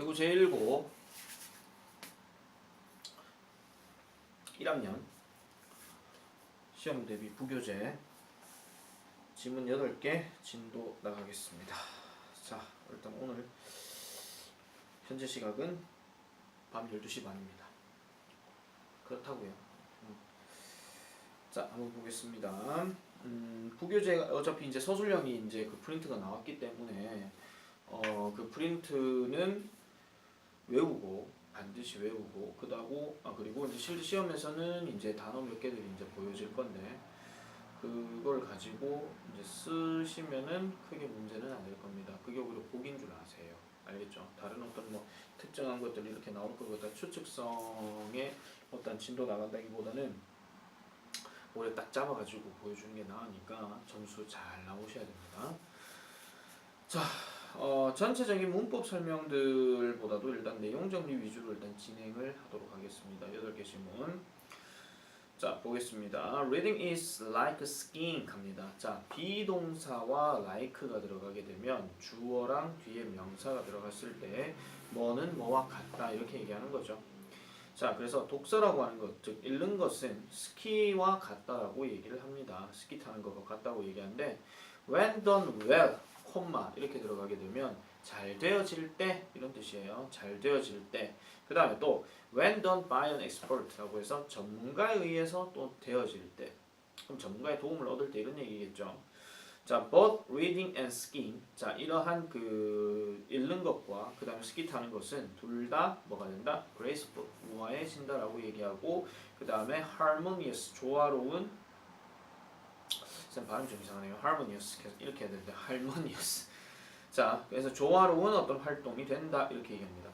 대구 제1고 1학년 시험 대비 부교재 지문 8개 진도 나가겠습니다. 자, 일단 오늘 현재 시각은 밤 12시 반입니다. 그렇다고요. 음. 자, 한번 보겠습니다. 음, 부교재가 어차피 이제 서술형이 이제 그 프린트가 나왔기 때문에 어, 그 프린트는 외우고 반드시 외우고 그다고 아 그리고 이제 실제 시험에서는 이제 단어 몇 개들이 이제 보여질 건데 그걸 가지고 이제 쓰시면은 크게 문제는 안 될 겁니다. 그게 오히려 복인 줄 아세요. 알겠죠? 다른 어떤 뭐 특정한 것들이 이렇게 나올 것보다 추측성의 어떤 진도 나간다기보다는 오히려 딱 잡아가지고 보여주는 게 나으니까 점수 잘 나오셔야 됩니다. 자, 어, 전체적인 문법 설명들보다도 일단 내용 정리 위주로 일단 진행을 하도록 하겠습니다. 8개 지문. 자, 보겠습니다. Reading is like skiing 갑니다. 자, 비동사와 like가 들어가게 되면 주어랑 뒤에 명사가 들어갔을 때 뭐는 뭐와 같다 이렇게 얘기하는 거죠. 자, 그래서 독서라고 하는 것, 즉 읽는 것은 스키와 같다라고 얘기를 합니다. 스키 타는 것과 같다고 얘기하는데 when done well, 콤마 이렇게 들어가게 되면 잘 되어질 때 이런 뜻이에요. 잘 되어질 때. 그 다음에 또 when done by an expert라고 해서 전문가에 의해서 또 되어질 때. 그럼 전문가의 도움을 얻을 때 이런 얘기겠죠. 자, both reading and skiing. 자, 이러한 그 읽는 것과 그 다음에 스키 타는 것은 둘 다 뭐가 된다? graceful, 우아해진다라고 얘기하고 그 다음에 harmonious, 조화로운 쌤 발음 좀 이상하네요. harmonious 계속 이렇게 해야 되는데 harmonious. 자, 그래서 조화로운 어떤 활동이 된다 이렇게 얘기합니다.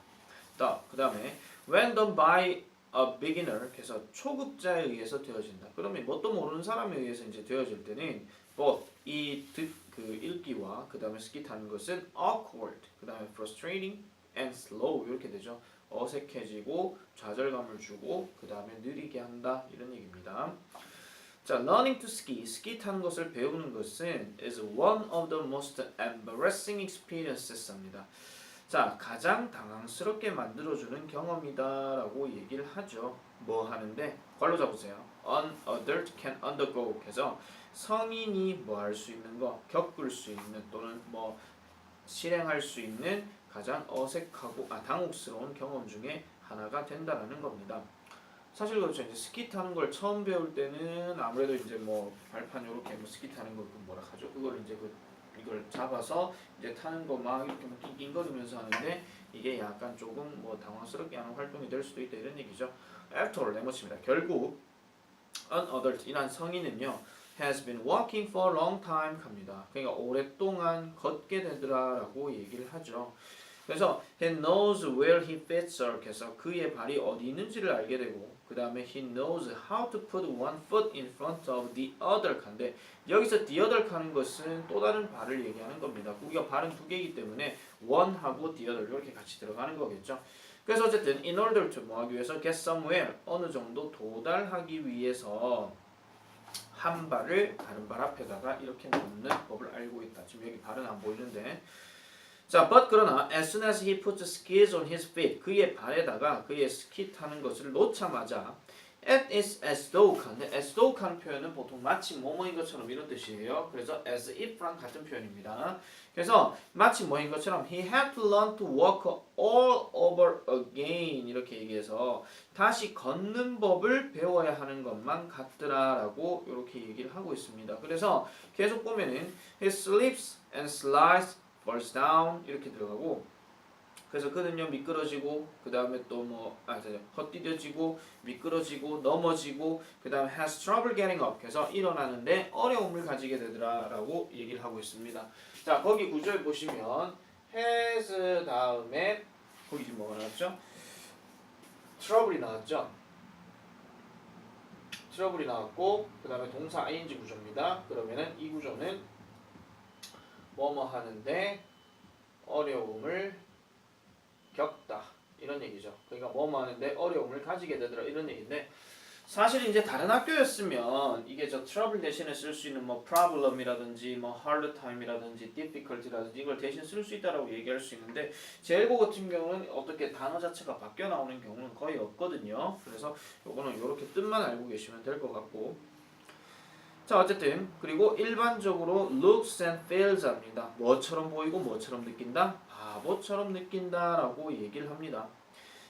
다, 그 다음에 when done by a beginner, 그래서 초급자에 의해서 되어진다. 그러면 뭣도 모르는 사람에 의해서 이제 되어질 때는 both 이듣그 읽기와 그 다음에 스키 타는 것은 awkward, 그 다음에 frustrating and slow 이렇게 되죠. 어색해지고 좌절감을 주고 그 다음에 느리게 한다 이런 얘기입니다. 자, learning to ski, 스키 타는 것을 배우는 것은 is one of the most embarrassing experiences,입니다. 자, 가장 당황스럽게 만들어주는 경험이다 라고 얘기를 하죠. 뭐 하는데 괄호 잡으세요. An adult can undergo. 그래서 성인이 뭐 할 수 있는 거, 겪을 수 있는 또는 뭐 실행할 수 있는 가장 어색하고 아 당혹스러운 경험 중에 하나가 된다라는 겁니다. 사실 그렇죠. 이제 스키 타는 걸 처음 배울 때는 아무래도 이제 뭐 발판 요렇게 뭐 스키 타는 걸그 뭐라 하죠? 그걸 이제 그 이걸 잡아서 이제 타는 거 막 이렇게 막 낑낑거리면서 하는데 이게 약간 조금 뭐 당황스럽게 하는 활동이 될 수도 있다 이런 얘기죠. After 네모칩니다. 결국 an adult 이란 성인은요 has been walking for a long time 갑니다. 그러니까 오랫동안 걷게 되더라라고 얘기를 하죠. 그래서 he knows where he fits her. 그래서 그의 발이 어디 있는지를 알게 되고 그 다음에 he knows how to put one foot in front of the other 칸데 여기서 the other 칸은 것은 또 다른 발을 얘기하는 겁니다. 우리가 발은 두 개이기 때문에 one하고 the other 이렇게 같이 들어가는 거겠죠. 그래서 어쨌든 in order to 뭐 하기 위해서 get somewhere 어느 정도 도달하기 위해서 한 발을 다른 발 앞에다가 이렇게 놓는 법을 알고 있다. 지금 여기 발은 안 보이는데 자, but 그러나 as soon as he puts skis on his feet 그의 발에다가 그의 스키 타는 것을 놓자마자 it is as though as though 칸 표현은 보통 마치 뭐뭐인 것처럼 이런 뜻이에요. 그래서 as if랑 같은 표현입니다. 그래서 마치 뭐인 것처럼 he had to learn to walk all over again 이렇게 얘기해서 다시 걷는 법을 배워야 하는 것만 같더라라고 이렇게 얘기를 하고 있습니다. 그래서 계속 보면은 he slips and slides falls down 이렇게 들어가고 그래서 그는요 미끄러지고 그 다음에 또뭐 아, 저, 헛디뎌지고 미끄러지고 넘어지고 그 다음에 has trouble getting up 그래서 일어나는데 어려움을 가지게 되더라라고 얘기를 하고 있습니다. 자 거기 구절 보시면 has 다음에 거기 지금 뭐가 나왔죠? trouble이 나왔죠? trouble이 나왔고 그 다음에 동사 ing 구조입니다. 그러면은 이 구조는 뭐뭐 하는데 어려움을 겪다 이런 얘기죠. 그러니까 뭐뭐 하는데 어려움을 가지게 되더라 이런 얘기인데 사실 이제 다른 학교였으면 이게 저 trouble 대신에 쓸 수 있는 뭐 problem이라든지 뭐 hard time이라든지 difficulty라든지 이걸 대신 쓸 수 있다라고 얘기할 수 있는데 제일고 같은 경우는 어떻게 단어 자체가 바뀌어 나오는 경우는 거의 없거든요. 그래서 요거는 이렇게 뜻만 알고 계시면 될 것 같고 자 어쨌든 그리고 일반적으로 looks and feels 합니다. 뭐처럼 보이고 뭐처럼 느낀다? 바보처럼 느낀다 라고 얘기를 합니다.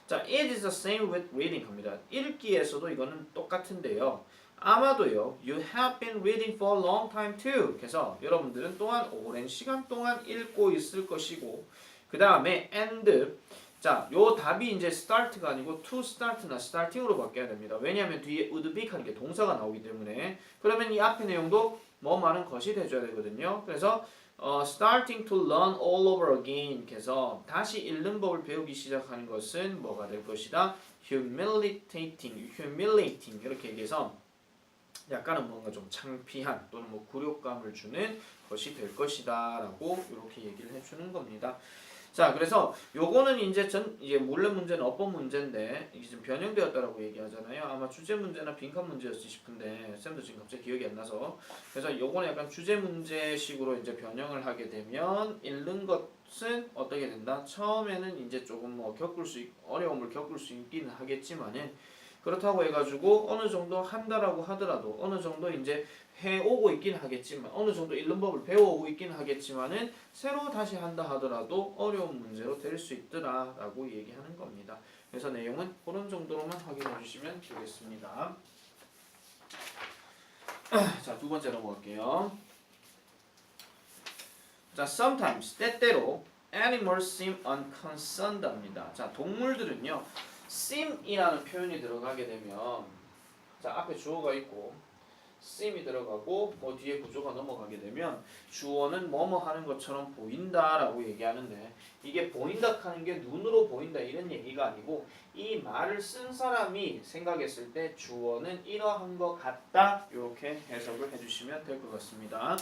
자, it is the same with reading 합니다. 읽기에서도 이거는 똑같은데요. 아마도요, you have been reading for a long time too. 그래서 여러분들은 또한 오랜 시간 동안 읽고 있을 것이고, 그 다음에 and. 자, 요 답이 이제 start가 아니고 to start나 starting으로 바뀌어야 됩니다. 왜냐하면 뒤에 would be 하는 게 동사가 나오기 때문에. 그러면 이 앞의 내용도 뭐 많은 것이 돼줘야 되거든요. 그래서 어, starting to learn all over again. 그래서 다시 읽는 법을 배우기 시작하는 것은 뭐가 될 것이다? humiliating, humiliating 이렇게 얘기해서 약간은 뭔가 좀 창피한 또는 뭐 굴욕감을 주는 것이 될 것이다 라고 이렇게 얘기를 해주는 겁니다. 자, 그래서 요거는 이제 전 이제 몰래 문제는 어법 문제인데 이게 지금 변형되었다라고 얘기하잖아요. 아마 주제 문제나 빈칸 문제였지 싶은데 쌤도 지금 갑자기 기억이 안 나서 그래서 요거는 약간 주제 문제식으로 이제 변형을 하게 되면 읽는 것은 어떻게 된다? 처음에는 이제 조금 뭐 겪을 수 있, 어려움을 겪을 수 있기는 하겠지만은 그렇다고 해가지고 어느 정도 한다라고 하더라도 어느 정도 이제 해오고 있긴 하겠지만 어느 정도 읽는 법을 배워오고 있긴 하겠지만은 새로 다시 한다 하더라도 어려운 문제로 될 수 있더라라고 얘기하는 겁니다. 그래서 내용은 그런 정도로만 확인해 주시면 되겠습니다. 자, 두 번째 넘어갈게요. 자, sometimes 때때로 animals seem unconcerned합니다. 자, 동물들은요. seem이라는 표현이 들어가게 되면 자, 앞에 주어가 있고 seem이 들어가고 뭐 뒤에 구조가 넘어가게 되면 주어는 뭐뭐 하는 것처럼 보인다라고 얘기하는데 이게 보인다 하는 게 눈으로 보인다 이런 얘기가 아니고 이 말을 쓴 사람이 생각했을 때 주어는 이러한 것 같다 이렇게 해석을 해주시면 될 것 같습니다.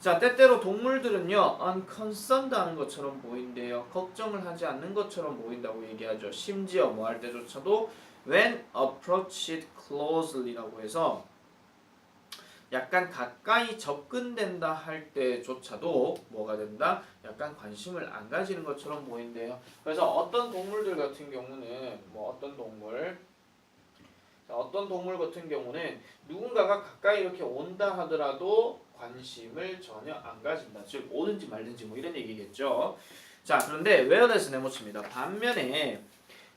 자 때때로 동물들은요 unconcerned 하는 것처럼 보인대요 걱정을 하지 않는 것처럼 보인다고 얘기하죠 심지어 뭐 할 때조차도 when approached closely라고 해서 약간 가까이 접근된다 할 때조차도 뭐가 된다? 약간 관심을 안 가지는 것처럼 보인대요. 그래서 어떤 동물들 같은 경우는 뭐 어떤 동물 자, 어떤 동물 같은 경우는 누군가가 가까이 이렇게 온다 하더라도 관심을 전혀 안 가진다. 즉 오든지 말든지 뭐 이런 얘기겠죠. 자 그런데 whereas 네모칩니다. 반면에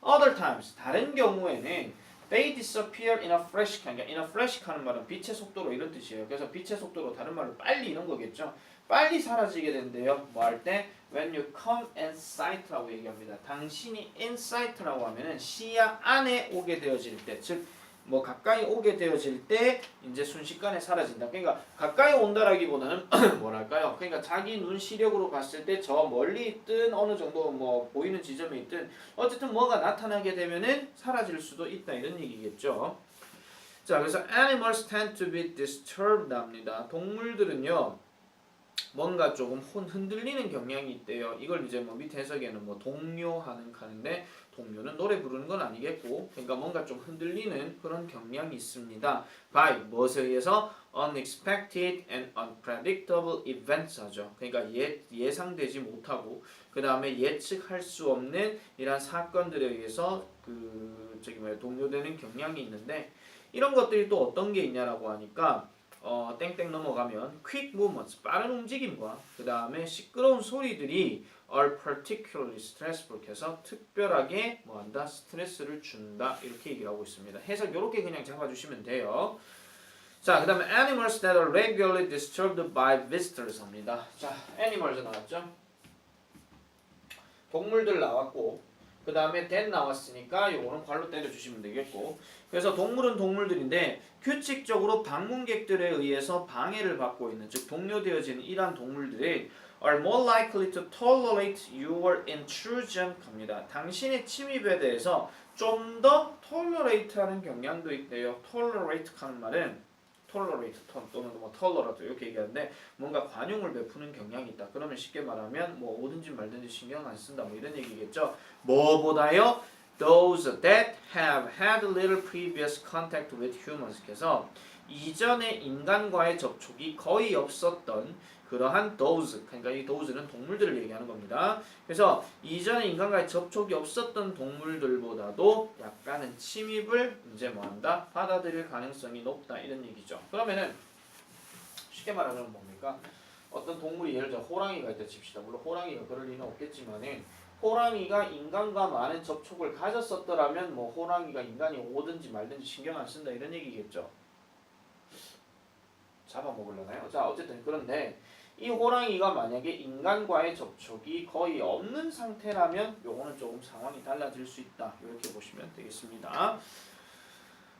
other times 다른 경우에는 They disappear in a flash. 그러니까 in a flash 하는 말은 빛의 속도로 이런 뜻이에요. 그래서 빛의 속도로 다른 말로 빨리 이런 거겠죠. 빨리 사라지게 된대요. 뭐 할 때? When you come in sight라고 얘기합니다. 당신이 in sight라고 하면은 시야 안에 오게 되어질 때, 즉 뭐 가까이 오게 되어질 때 이제 순식간에 사라진다. 그러니까 가까이 온다라기보다는 뭐랄까요? 그러니까 자기 눈 시력으로 봤을 때 저 멀리 있든 어느 정도 뭐 보이는 지점에 있든 어쨌든 뭐가 나타나게 되면은 사라질 수도 있다 이런 얘기겠죠. 자, 그래서 animals tend to be disturbed 합니다. 동물들은요. 뭔가 조금 혼- 흔들리는 경향이 있대요. 이걸 이제 뭐 밑에 해석에는 뭐 동요하는 가는데 동요는 노래 부르는 건 아니겠고, 그러니까 뭔가 좀 흔들리는 그런 경향이 있습니다. by 무엇에 의해서 unexpected and unpredictable events 하죠. 그러니까 예, 예상되지 못하고 그 다음에 예측할 수 없는 이러한 사건들에 의해서 그 저기 뭐야 동요되는 경향이 있는데 이런 것들이 또 어떤 게 있냐라고 하니까 어, 땡땡 넘어가면 quick movements 빠른 움직임과 그 다음에 시끄러운 소리들이 are particularly stressful 해서 특별하게 뭐한다 스트레스를 준다 이렇게 얘기를 하고 있습니다. 해석 이렇게 그냥 잡아주시면 돼요. 자, 그 다음에 animals that are regularly disturbed by visitors 합니다. 자, animals 나왔죠? 동물들 나왔고 그 다음에 that 나왔으니까 요거는 괄로 때려주시면 되겠고 그래서 동물은 동물들인데 규칙적으로 방문객들에 의해서 방해를 받고 있는 즉 동료되어지는 이러한 동물들이 are more likely to tolerate your intrusion 합니다. 당신의 침입에 대해서 좀 더 tolerate 하는 경향도 있대요. tolerate 하는 말은 tolerate 톤 또는 뭐 tolerate 이렇게 얘기하는데 뭔가 관용을 베푸는 경향이 있다. 그러면 쉽게 말하면 뭐 오든지 말든지 신경 안 쓴다 뭐 이런 얘기겠죠. 뭐보다요? those that have had little previous contact with humans. 그래서 이전에 인간과의 접촉이 거의 없었던 그러한 those, 그러니까 이 those는 동물들을 얘기하는 겁니다. 그래서 이전에 인간과의 접촉이 없었던 동물들보다도 약간은 침입을 이제 뭐한다? 받아들일 가능성이 높다 이런 얘기죠. 그러면은 쉽게 말하면 뭡니까? 어떤 동물이 예를 들어 호랑이가 있다 칩시다. 물론 호랑이가 그럴 리는 없겠지만은 호랑이가 인간과 많은 접촉을 가졌었더라면 뭐 호랑이가 인간이 오든지 말든지 신경 안 쓴다 이런 얘기겠죠. 잡아먹으려나요? 자 어쨌든 그런데 이 호랑이가 만약에 인간과의 접촉이 거의 없는 상태라면 요거는 조금 상황이 달라질 수 있다 이렇게 보시면 되겠습니다.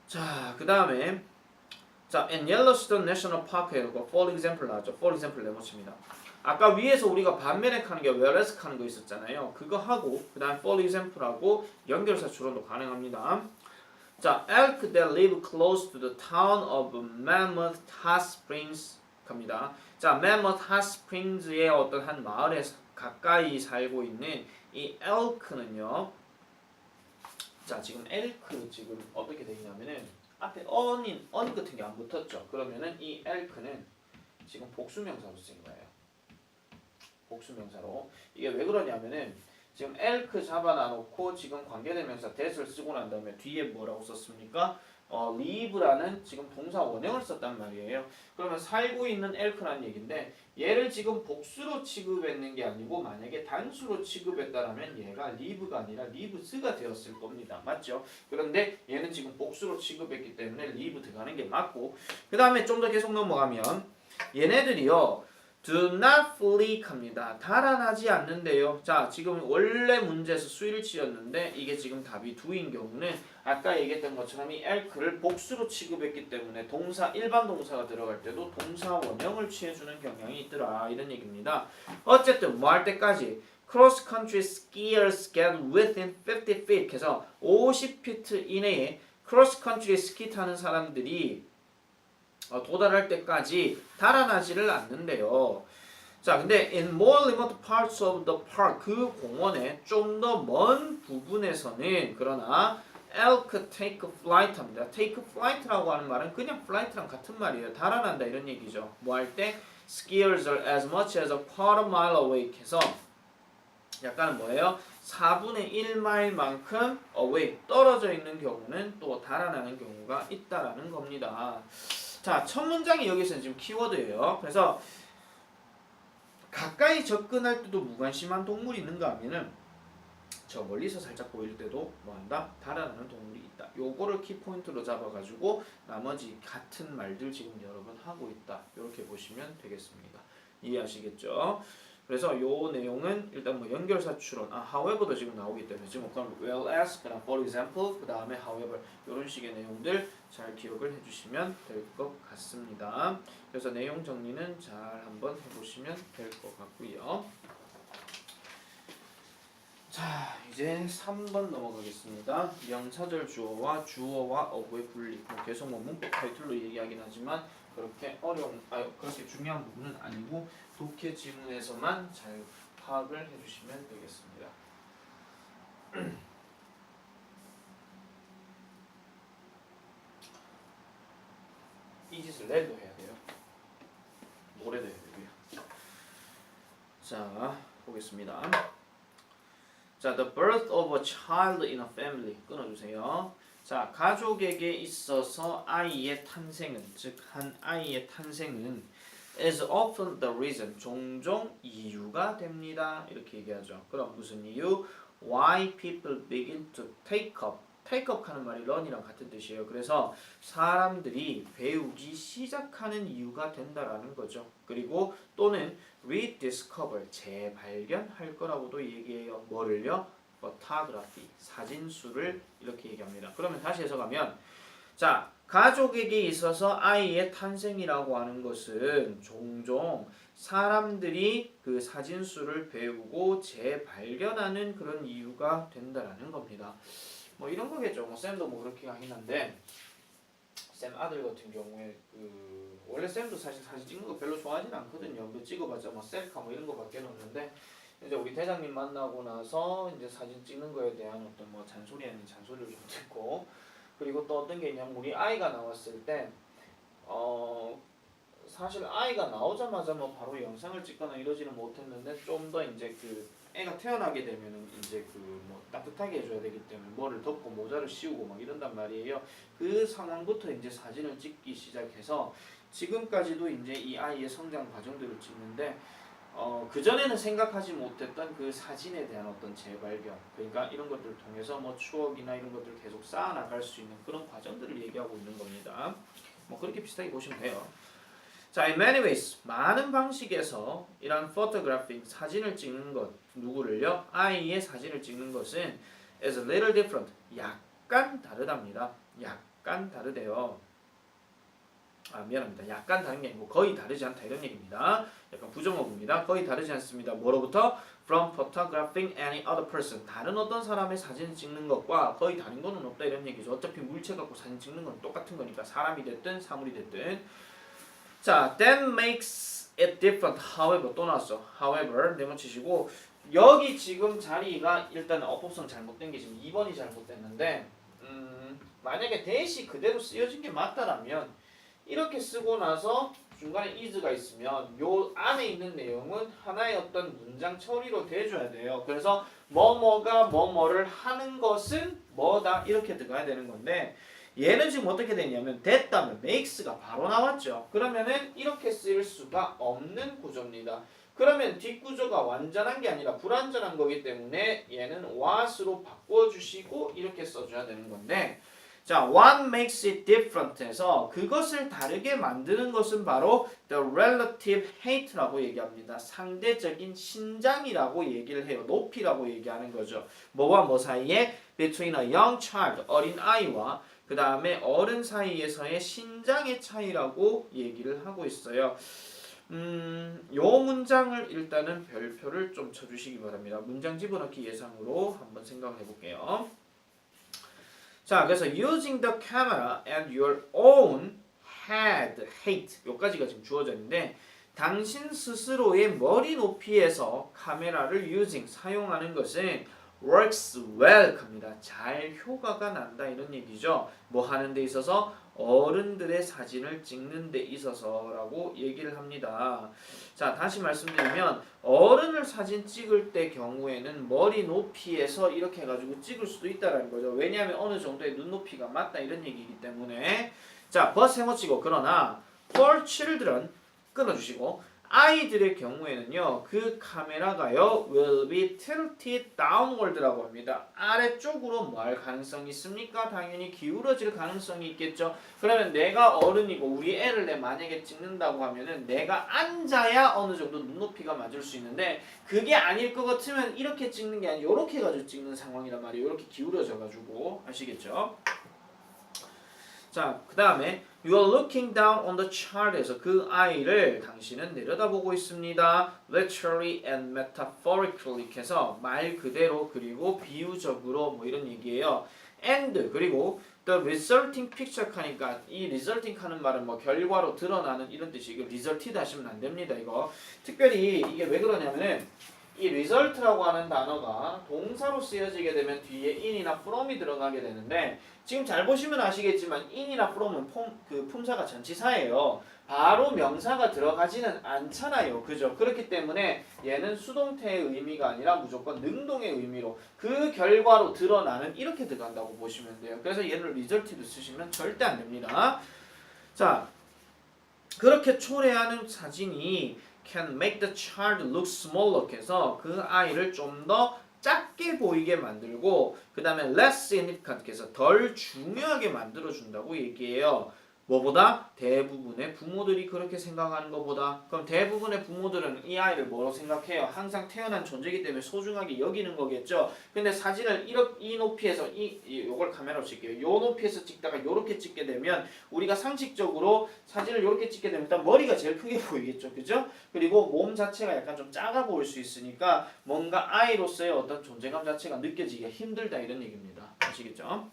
자 그 다음에 자 in Yellowstone National Park에 이거 for example 나왔죠. for example 내놓습니다. 아까 위에서 우리가 반면에 하는 게 whereas 하는 거 있었잖아요. 그거 하고 그 다음 for example하고 연결사 추론도 가능합니다. 자, elk that live close to the town of Mammoth Hot Springs 갑니다. 자, Mammoth Hot Springs의 어떤 한 마을에 사- 가까이 살고 있는 이 elk는요. 자, 지금 elk 지금 어떻게 되냐면은 앞에 언인 언 같은 게 안 붙었죠. 그러면은 이 elk는 지금 복수명사로 쓰인 거예요. 복수명사로 이게 왜 그러냐면은 지금 elk 잡아놔 놓고 지금 관계대명사 that을 쓰고 난 다음에 뒤에 뭐라고 썼습니까? 어, live라는 지금 동사 원형을 썼단 말이에요. 그러면 살고 있는 elk라는 얘기인데 얘를 지금 복수로 취급했는 게 아니고 만약에 단수로 취급했다라면 얘가 live가 아니라 lives가 되었을 겁니다. 맞죠? 그런데 얘는 지금 복수로 취급했기 때문에 live 들어가는 게 맞고 그 다음에 좀 더 계속 넘어가면 얘네들이요. Do not flee 합니다. 달아나지 않는데요. 자, 지금 원래 문제에서 수위를 치였는데 이게 지금 답이 do인 경우는 아까 얘기했던 것처럼 이 elk를 복수로 취급했기 때문에 동사 일반 동사가 들어갈 때도 동사 원형을 취해주는 경향이 있더라 이런 얘기입니다. 어쨌든 뭐 할 때까지 cross country skiers get within 50 feet 그래서 50피트 이내에 cross country 스키 타는 사람들이 어, 도달할 때까지 달아나지를 않는데요. 자, 근데 in more remote parts of the park 그 공원의 좀 더 먼 부분에서는 그러나 elk take flight 합니다. take flight라고 하는 말은 그냥 flight랑 같은 말이에요. 달아난다 이런 얘기죠. 뭐 할 때 skiers are as much as a quarter mile away 해서 약간 뭐예요? 4분의 1마일만큼 away 떨어져 있는 경우는 또 달아나는 경우가 있다라는 겁니다. 자, 첫 문장이 여기서 지금 키워드예요. 그래서 가까이 접근할 때도 무관심한 동물이 있는가 하면은 저 멀리서 살짝 보일 때도 뭐한다? 달아나는 동물이 있다. 요거를 키포인트로 잡아가지고 나머지 같은 말들 지금 여러 번 하고 있다. 이렇게 보시면 되겠습니다. 이해하시겠죠? 그래서 요 내용은 일단 뭐 연결사 추론, 아 however도 지금 나오기 때문에 지금 그럼 well as, 그다음 for example, 그 다음에 however 이런 식의 내용들 잘 기억을 해주시면 될 것 같습니다. 그래서 내용 정리는 잘 한번 해보시면 될 것 같고요. 자 이제 3번 넘어가겠습니다. 명사절 주어와 주어와 어구의 분리. 뭐 계속 뭐 문법 타이틀로 얘기하긴 하지만 그렇게 어려운, 아 그렇게 중요한 부분은 아니고 독해 지문에서만 잘 파악을 해주시면 되겠습니다. 이 짓을 내일도 해야 돼요. 모레도 해야 되고요. 자 보겠습니다. 자, the birth of a child in a family 끊어주세요. 자, 가족에게 있어서 아이의 탄생은 즉 한 아이의 탄생은 is often the reason 종종 이유가 됩니다. 이렇게 얘기하죠. 그럼 무슨 이유? Why people begin to take up take up 하는 말이 learn이랑 같은 뜻이에요. 그래서 사람들이 배우기 시작하는 이유가 된다라는 거죠. 그리고 또는 rediscover 재발견할 거라고도 얘기해요. 뭐를요? Photography 사진수를 이렇게 얘기합니다. 그러면 다시 해석하면 자 가족에게 있어서 아이의 탄생이라고 하는 것은 종종 사람들이 그 사진수를 배우고 재발견하는 그런 이유가 된다라는 겁니다. 뭐 이런 거겠죠. 뭐 쌤도 뭐 그렇게 하긴 한데 쌤 아들 같은 경우에 그 원래 쌤도 사실 사진 찍는 거 별로 좋아하진 않거든요. 뭐 찍어봤자 뭐 셀카 뭐 이런 거밖에 없는데 이제 우리 대장님 만나고 나서 이제 사진 찍는 거에 대한 어떤 뭐 잔소리 아닌 잔소리를 좀 듣고 그리고 또 어떤 게 있냐면 우리 아이가 나왔을 때 어. 사실 아이가 나오자마자 뭐 바로 영상을 찍거나 이러지는 못했는데 좀 더 이제 그 애가 태어나게 되면은 이제 그 뭐 따뜻하게 해줘야 되기 때문에 뭐를 덮고 모자를 씌우고 막 이런단 말이에요. 그 상황부터 이제 사진을 찍기 시작해서 지금까지도 이제 이 아이의 성장 과정들을 찍는데 어, 그전에는 생각하지 못했던 그 사진에 대한 어떤 재발견 그러니까 이런 것들을 통해서 뭐 추억이나 이런 것들을 계속 쌓아나갈 수 있는 그런 과정들을 얘기하고 있는 겁니다. 뭐 그렇게 비슷하게 보시면 돼요. 자, in many ways 많은 방식에서 이런 photographing 사진을 찍는 것 누구를요? 아이의 사진을 찍는 것은 is a little different 약간 다르답니다. 약간 다르대요. 아 미안합니다. 약간 다른 게 아니고 거의 다르지 않다 이런 얘기입니다. 약간 부정어구입니다. 거의 다르지 않습니다. 뭐로부터? From photographing any other person. 다른 어떤 사람의 사진을 찍는 것과 거의 다른 거는 없다 이런 얘기죠. 어차피 물체 갖고 사진 찍는 건 똑같은 거니까 사람이 됐든 사물이 됐든. 자, that makes it different. However 또 나왔어. However 네모치시고 여기 지금 자리가 일단 어법성 잘못된 게 지금 2번이 잘못됐는데 음, 만약에 대시 그대로 쓰여진 게 맞다라면 이렇게 쓰고 나서 중간에 is가 있으면 요 안에 있는 내용은 하나의 어떤 문장 처리로 돼줘야 돼요. 그래서 뭐뭐가 뭐뭐를 하는 것은 뭐다 이렇게 들어가야 되는 건데 얘는 지금 어떻게 되냐면 됐다면 makes가 바로 나왔죠. 그러면은 이렇게 쓰일 수가 없는 구조입니다. 그러면 뒷구조가 완전한 게 아니라 불완전한 거기 때문에 얘는 what으로 바꿔주시고 이렇게 써줘야 되는 건데 자, what makes it different에서 그것을 다르게 만드는 것은 바로 the relative height라고 얘기합니다. 상대적인 신장이라고 얘기를 해요. 높이라고 얘기하는 거죠. 뭐와 뭐 사이에 between a young child 어린 아이와 그 다음에 어른 사이에서의 신장의 차이라고 얘기를 하고 있어요. 음, 요 문장을 일단은 별표를 좀 쳐주시기 바랍니다. 문장 집어넣기 예상으로 한번 생각을 해볼게요. 자, 그래서 using the camera and your own head height 요까지가 지금 주어져 있는데 당신 스스로의 머리 높이에서 카메라를 using 사용하는 것은 works well 합니다. 잘 효과가 난다 이런 얘기죠. 뭐 하는 데 있어서 어른들의 사진을 찍는 데 있어서라고 얘기를 합니다. 자, 다시 말씀드리면 어른을 사진 찍을 때 경우에는 머리 높이에서 이렇게 해 가지고 찍을 수도 있다라는 거죠. 왜냐하면 어느 정도의 눈높이가 맞다 이런 얘기이기 때문에 자, 버스 해머치고 그러나 for children 끊어주시고 아이들의 경우에는요 그 카메라가요 will be tilted downward라고 합니다. 아래쪽으로 뭐 할 가능성이 있습니까? 당연히 기울어질 가능성이 있겠죠. 그러면 내가 어른이고 우리 애를 내 만약에 찍는다고 하면은 내가 앉아야 어느 정도 눈높이가 맞을 수 있는데 그게 아닐 것 같으면 이렇게 찍는 게 아니라 이렇게 가지고 찍는 상황이란 말이에요. 이렇게 기울어져 가지고. 아시겠죠? 자, 그 다음에 You are looking down on the child에서 그 아이를 당신은 내려다보고 있습니다. Literally and metaphorically 해서 말 그대로 그리고 비유적으로 뭐 이런 얘기예요. And 그리고 the resulting picture 하니까 이 resulting 하는 말은 뭐 결과로 드러나는 이런 뜻이 이거 resulted 하시면 안 됩니다. 이거 특별히 이게 왜 그러냐면은 이 result라고 하는 단어가 동사로 쓰여지게 되면 뒤에 in이나 from이 들어가게 되는데 지금 잘 보시면 아시겠지만 in이나 from은 폼, 그 품사가 전치사예요. 바로 명사가 들어가지는 않잖아요. 그죠? 그렇기 때문에 얘는 수동태의 의미가 아니라 무조건 능동의 의미로 그 결과로 드러나는 이렇게 들어간다고 보시면 돼요. 그래서 얘를 result도 쓰시면 절대 안 됩니다. 자, 그렇게 초래하는 사진이 can make the child look smaller 해서 그 아이를 좀 더 작게 보이게 만들고 그 다음에 less significant 해서 덜 중요하게 만들어 준다고 얘기해요. 뭐보다 대부분의 부모들이 그렇게 생각하는 것보다 그럼 대부분의 부모들은 이 아이를 뭐로 생각해요? 항상 태어난 존재이기 때문에 소중하게 여기는 거겠죠. 근데 사진을 이렇게 이 높이에서 이, 이 요걸 카메라로 찍게요. 요 높이에서 찍다가 요렇게 찍게 되면 우리가 상식적으로 사진을 요렇게 찍게 되면 일단 머리가 제일 크게 보이겠죠. 그죠? 그리고 몸 자체가 약간 좀 작아 보일 수 있으니까 뭔가 아이로서의 어떤 존재감 자체가 느껴지기가 힘들다 이런 얘기입니다. 아시겠죠?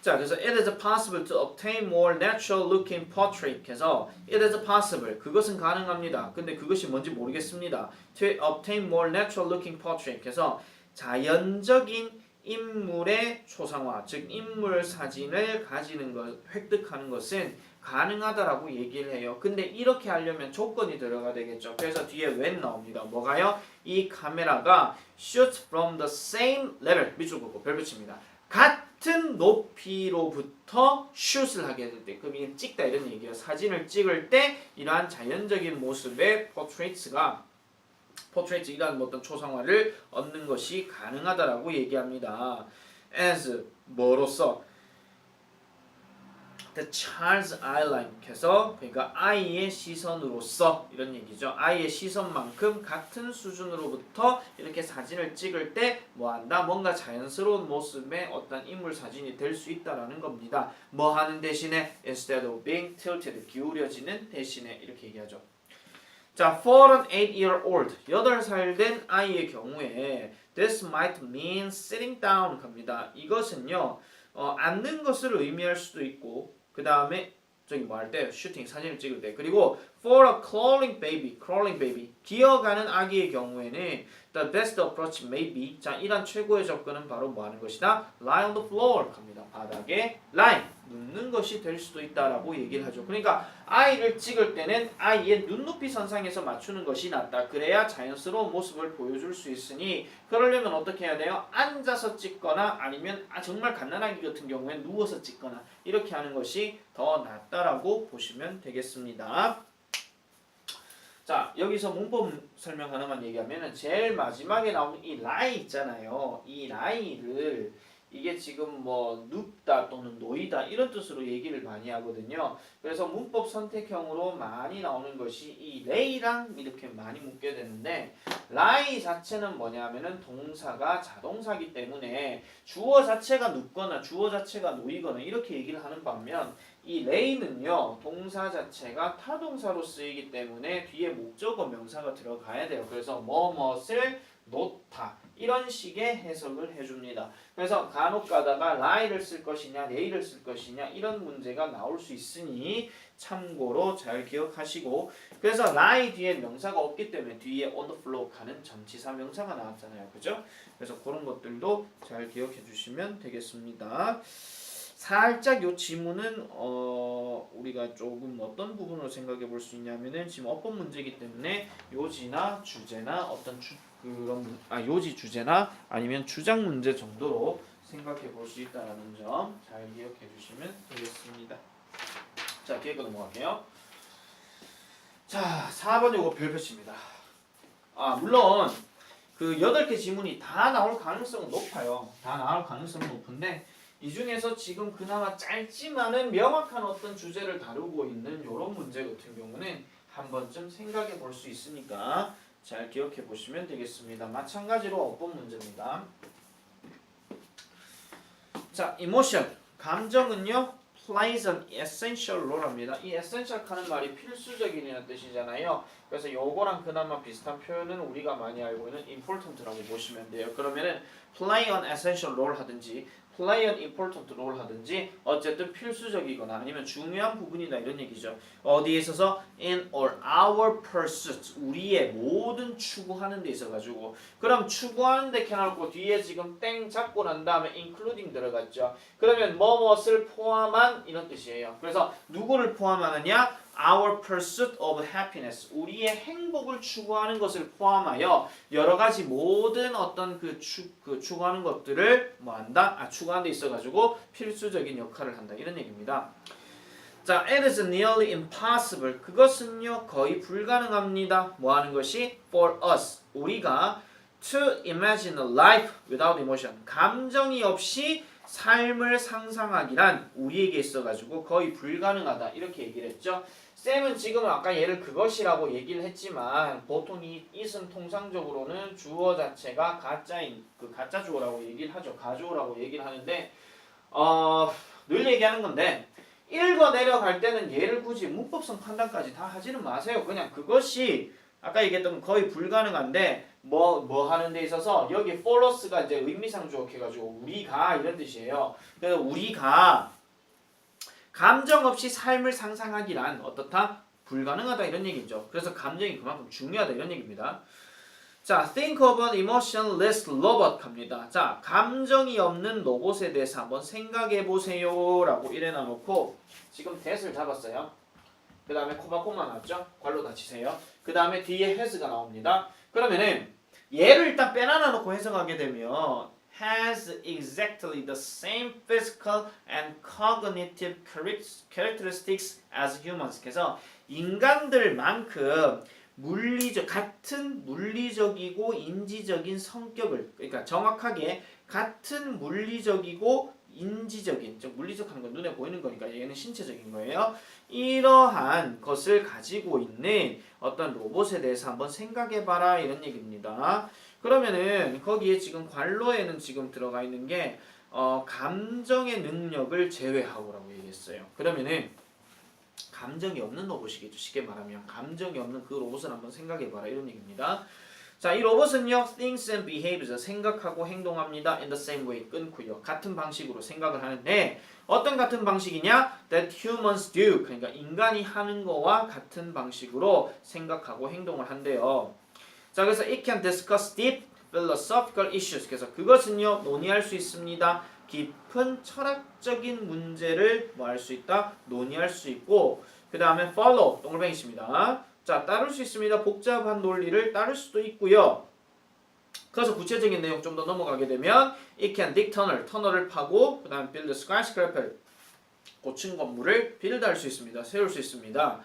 자, 그래서 it is possible to obtain more natural looking portrait. 그래서 it is possible. 그것은 가능합니다. 근데 그것이 뭔지 모르겠습니다. To obtain more natural looking portrait. 그래서 자연적인 인물의 초상화, 즉 인물 사진을 가지는 것, 획득하는 것은 가능하다라고 얘기를 해요. 근데 이렇게 하려면 조건이 들어가 되겠죠. 그래서 뒤에 when 나옵니다. 뭐가요? 이 카메라가 shoot from the same level 밑줄 긋고 별 붙입니다. 같 은 높이로부터 슛을 하게 될 때, 그럼 이게 찍다 이런 얘기예요. 사진을 찍을 때 이러한 자연적인 모습의 포트레이트가 포트레이트 이란 어떤 초상화를 얻는 것이 가능하다라고 얘기합니다. as 뭐로서 the child's eye line 해서 그러니까 아이의 시선으로서 이런 얘기죠. 아이의 시선만큼 같은 수준으로부터 이렇게 사진을 찍을 때 뭐한다? 뭔가 자연스러운 모습의 어떤 인물 사진이 될 수 있다라는 겁니다. 뭐 하는 대신에 instead of being tilted 기울여지는 대신에 이렇게 얘기하죠. 자, for an 8-year-old, 8살 된 아이의 경우에 this might mean sitting down 갑니다. 이것은요, 어, 앉는 것을 의미할 수도 있고, 그 다음에 저기 뭐 할 때, 슈팅 사진을 찍을 때, 그리고 for a crawling baby, crawling baby, 기어가는 아기의 경우에는 the best approach may be, 자, 이런 최고의 접근은 바로 뭐 하는 것이다? lie on the floor 갑니다. 바닥에 lie, 눕는 것이 될 수도 있다라고 얘기를 하죠. 그러니까 아이를 찍을 때는 아이의 눈높이 선상에서 맞추는 것이 낫다. 그래야 자연스러운 모습을 보여줄 수 있으니 그러려면 어떻게 해야 돼요? 앉아서 찍거나 아니면 아, 정말 갓난아기 같은 경우에 누워서 찍거나 이렇게 하는 것이 더 낫다라고 보시면 되겠습니다. 자 여기서 문법 설명 하나만 얘기하면은 제일 마지막에 나오는 이 라이 있잖아요. 이 라이를 이게 지금 뭐 눕다 또는 놓이다 이런 뜻으로 얘기를 많이 하거든요. 그래서 문법 선택형으로 많이 나오는 것이 이 레이랑 이렇게 많이 묶게 되는데 라이 자체는 뭐냐면은 동사가 자동사기 때문에 주어 자체가 눕거나 주어 자체가 놓이거나 이렇게 얘기를 하는 반면 이 레이는요 동사 자체가 타동사로 쓰이기 때문에 뒤에 목적어 명사가 들어가야 돼요. 그래서 뭐뭇을 놓다 이런 식의 해석을 해줍니다. 그래서 간혹 가다가 라이를 쓸 것이냐 레이를 쓸 것이냐 이런 문제가 나올 수 있으니 참고로 잘 기억하시고 그래서 라이 뒤에 명사가 없기 때문에 뒤에 on the floor 가는 전치사 명사가 나왔잖아요. 그죠? 그래서 그런 것들도 잘 기억해 주시면 되겠습니다. 살짝 요 지문은 어 우리가 조금 어떤 부분으로 생각해 볼 수 있냐면은 지금 어법 문제이기 때문에 요지나 주제나 어떤 주, 그런 문- 아 요지 주제나 아니면 주장 문제 정도로 생각해 볼 수 있다라는 점 잘 기억해 주시면 되겠습니다. 자, 거 넘어갈게요. 자, 4번 요거 별표치입니다. 아, 물론 그 8개 지문이 다 나올 가능성은 높아요. 다 나올 가능성은 높은데 이 중에서 지금 그나마 짧지만은 명확한 어떤 주제를 다루고 있는 이런 문제 같은 경우는 한 번쯤 생각해 볼 수 있으니까 잘 기억해 보시면 되겠습니다. 마찬가지로 어법 문제입니다. 자, emotion 감정은요 plays an essential role합니다. 이 essential 하는 말이 필수적인이라는 뜻이잖아요. 그래서 요거랑 그나마 비슷한 표현은 우리가 많이 알고 있는 important라고 보시면 돼요. 그러면은 play an essential role 하든지 an important role 하든지 어쨌든 필수적이거나 아니면 중요한 부분이다 이런 얘기죠. 어디에 있어서 in or our pursuit 우리의 모든 추구하는 데 있어 가지고 그럼 추구하는 데 켜놓고 뒤에 지금 땡 잡고 난 다음에 including 들어갔죠. 그러면 뭐뭇을 포함한 이런 뜻이에요. 그래서 누구를 포함하느냐? Our pursuit of happiness. 우리의 행복을 추구하는 것을 포함하여 여러 가지 모든 어떤 그, 추, 그 추구하는 것들을 뭐 한다? 아, 추구하는 데 있어 가지고 필수적인 역할을 한다. 이런 얘기입니다. 자, it is nearly impossible. 그것은요, 거의 불가능합니다. 뭐 하는 것이? For us. 우리가 to imagine a life without emotion. 감정이 없이 삶을 상상하기란 우리에게 있어가지고 거의 불가능하다. 이렇게 얘기를 했죠. 쌤은 지금 아까 얘를 그것이라고 얘기를 했지만 보통 이 it은 통상적으로는 주어 자체가 가짜인 그 가짜 주어라고 얘기를 하죠. 가주어라고 얘기를 하는데 어, 늘 얘기하는 건데 읽어 내려갈 때는 얘를 굳이 문법성 판단까지 다 하지는 마세요. 그냥 그것이 아까 얘기했던 거의 불가능한데 뭐뭐 하는 데 있어서 여기 follows,가 이제 의미상 주어해가지고 우리가 이런 뜻이에요. 그래서 우리가 감정 없이 삶을 상상하기란 어떻다? 불가능하다 이런 얘기죠. 그래서 감정이 그만큼 중요하다 이런 얘기입니다. 자, think of an emotionless robot 갑니다. 자, 감정이 없는 로봇에 대해서 한번 생각해 보세요라고 이래 놔놓고 지금 that을 잡았어요. 그 다음에 코바코마 나왔죠? 괄로 닫히세요. 그 다음에 뒤에 has가 나옵니다. 그러면은 얘를 일단 빼놔 놓고 해석하게 되면 has exactly the same physical and cognitive charac- characteristics as humans. 그래서 인간들만큼 물리적 같은 물리적이고 인지적인 성격을 그러니까 정확하게 같은 물리적이고 인지적인 즉 물리적하는 건 눈에 보이는 거니까 얘는 신체적인 거예요. 이러한 것을 가지고 있는 어떤 로봇에 대해서 한번 생각해 봐라 이런 얘기입니다. 그러면은 거기에 지금 관로에는 지금 들어가 있는 게 어, 감정의 능력을 제외하고라고 얘기했어요. 그러면은 감정이 없는 로봇이겠죠. 쉽게 말하면 감정이 없는 그 로봇을 한번 생각해 봐라 이런 얘기입니다. 자, 이 로봇은요, thinks and behaves 생각하고 행동합니다. in the same way 끊고요. 같은 방식으로 생각을 하는데 어떤 같은 방식이냐? that humans do. 그러니까 인간이 하는 거와 같은 방식으로 생각하고 행동을 한대요. 자, 그래서 it can discuss deep philosophical issues. 그래서 그것은요, 논의할 수 있습니다. 깊은 철학적인 문제를 뭐 할 수 있다? 논의할 수 있고 그 다음에 follow 동글뱅이십니다. 자 따를 수 있습니다. 복잡한 논리를 따를 수도 있고요. 그래서 구체적인 내용 좀 더 넘어가게 되면 it can dig tunnel 터널을 파고 그 다음에 build skyscraper 고층 건물을 빌드할 수 있습니다. 세울 수 있습니다.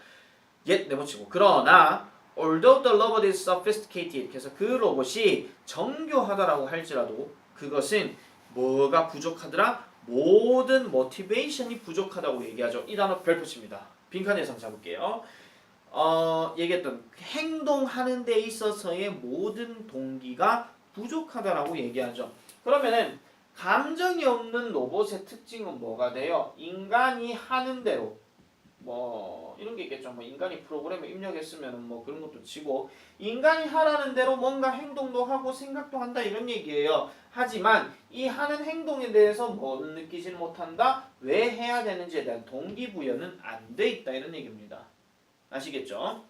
yet 네모치고 그러나 although the robot is sophisticated 그래서 그 로봇이 정교하다라고 할지라도 그것은 뭐가 부족하더라? 모든 모티베이션이 부족하다고 얘기하죠. 이 단어 별표입니다. 빈칸 예상 잡을게요. 어, 얘기했던 행동하는 데 있어서의 모든 동기가 부족하다라고 얘기하죠. 그러면은 감정이 없는 로봇의 특징은 뭐가 돼요? 인간이 하는 대로 뭐 이런 게 있겠죠. 뭐 인간이 프로그램에 입력했으면 뭐 그런 것도 치고 인간이 하라는 대로 뭔가 행동도 하고 생각도 한다 이런 얘기예요. 하지만 이 하는 행동에 대해서 뭐 느끼지는 못한다. 왜 해야 되는지에 대한 동기부여는 안 돼 있다 이런 얘기입니다. 아시겠죠?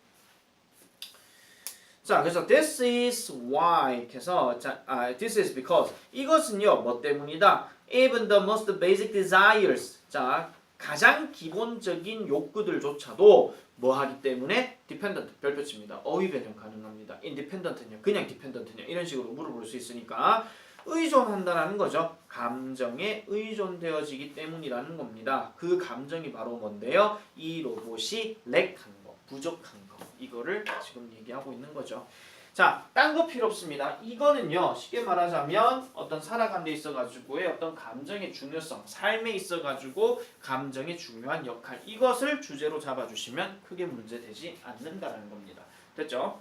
자, 그래서 this is why 해서 자, 아, this is because 이것은요 뭐 때문이다. Even the most basic desires 자 가장 기본적인 욕구들조차도 뭐 하기 때문에 dependent 별표치입니다. 어휘 변형 가능합니다. independent는요 그냥 dependent냐 이런 식으로 물어볼 수 있으니까 의존한다라는 거죠. 감정에 의존되어지기 때문이라는 겁니다. 그 감정이 바로 뭔데요? 이 로봇이 렉한 거, 부족한 거. 이거를 지금 얘기하고 있는 거죠. 자, 딴 거 필요 없습니다. 이거는요, 쉽게 말하자면 어떤 살아간 데 있어가지고의 어떤 감정의 중요성, 삶에 있어가지고 감정의 중요한 역할, 이것을 주제로 잡아주시면 크게 문제되지 않는다라는 겁니다. 됐죠?